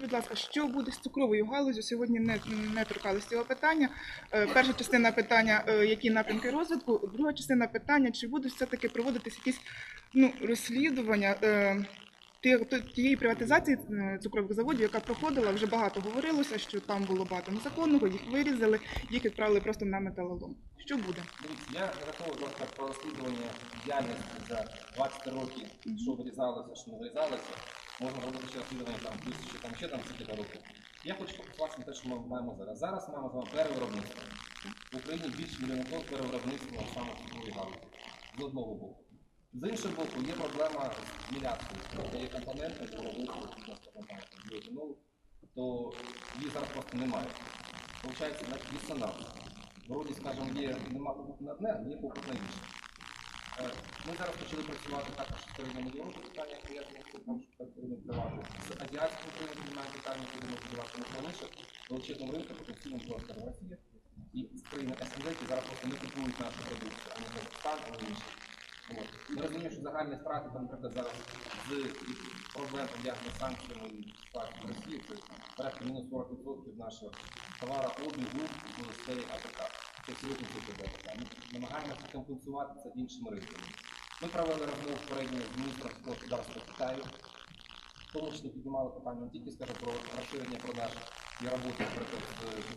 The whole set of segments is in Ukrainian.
Будь ласка, що буде з цукровою галузю? Сьогодні не, не торкалися цього питання. Е, Перша частина питання, е, які напрямки розвитку. Друга частина питання, чи будуть все-таки проводитись якісь ну, розслідування е, тієї приватизації цукрових заводів, яка проходила, вже багато говорилося, що там було багато незаконного, їх вирізали, їх відправили просто на металолом. Що буде? Дивіться, я готовий про розслідування діяльності за 20 років, що вирізалося, що не вирізалося. Можна робити ще розслідування там тисячі, там ще там кілька. Я хочу фокусуватися на те, що ми маємо зараз. Зараз маємо з вами перевиробництво. В Україні більше мільйона тонн перевиробництва саме цукрової галузі. З одного боку. З іншого боку, є проблема з міляцією. Тобто є компоненти виробництва біоетанолу, то її зараз просто немає. Получається на дисонанс. Вроді, скажімо, є нема попиту на одне, а є попит на інше. Е, Ми зараз почали працювати також з країнами Європи, питання з цим, там, що так повинні впливати. З азіатськими країнами немає питання, які будемо впливати на раніше. Величезному ринку потенційно просто Росія. І країни СНГ, які зараз просто не купують нашу продукцію, а не Казахстан, а інші. Ми розуміємо, що загальні страти, наприклад, зараз з проблем пов'язаних з санкціями вкладом Росії, це порядка мінус 40% нашого товарообігу в сфері АПК. Це сьогодні це АПК. Ми намагаємося компенсувати це іншими ринками. Ми провели розмову попередньо з міністром господарства Китаю, в тому числі піднімали питання не тільки скажу, про розширення продаж роботи, наприклад,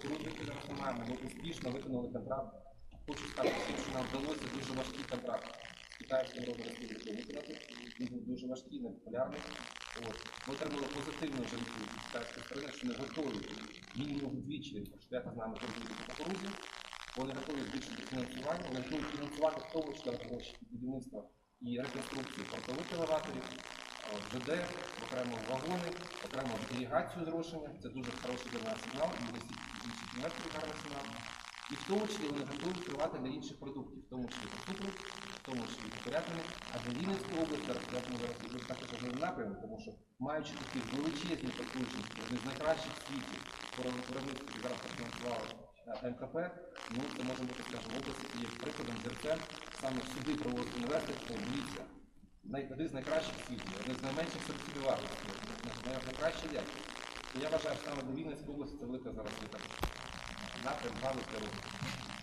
з які зараз ми успішно виконали контракт. Хочу сказати, що нам вдалося дуже важкий контракт з китайським розробником виконати. Він був дуже важкий, непопулярний. Ми отримали позитивну відповідь від китайської сторони, що вони готові мінімум вдвічі розширяти з нами по кукурудзі. Вони готові збільшити фінансування, вони готові фінансувати в тому числі гроші будівництва і реконструкції портових елеваторів, е, ВД, окремо вагони, окремо іригацію зрошення. Це дуже хороший для нас сигнал, і для всіх гарний сигнал. І в тому числі вони готові відкривати для інших продуктів, в тому числі для цукру, в тому числі для поряднини. А для Вінницької області тому зараз іду також один напрямок, тому що маючи такі величезні потужності, одні з найкращих в світі, які зараз профінансували е, МКП, ну це може бути, скажімо, область, є прикладом зерцем, саме сюди проводити інвестиції, дивіться, один з найкращих в один з найменших субсидіюваності, найкраща якість. І я вважаю, що саме до Вінницької області це велика зараз літа. напрям розвитку.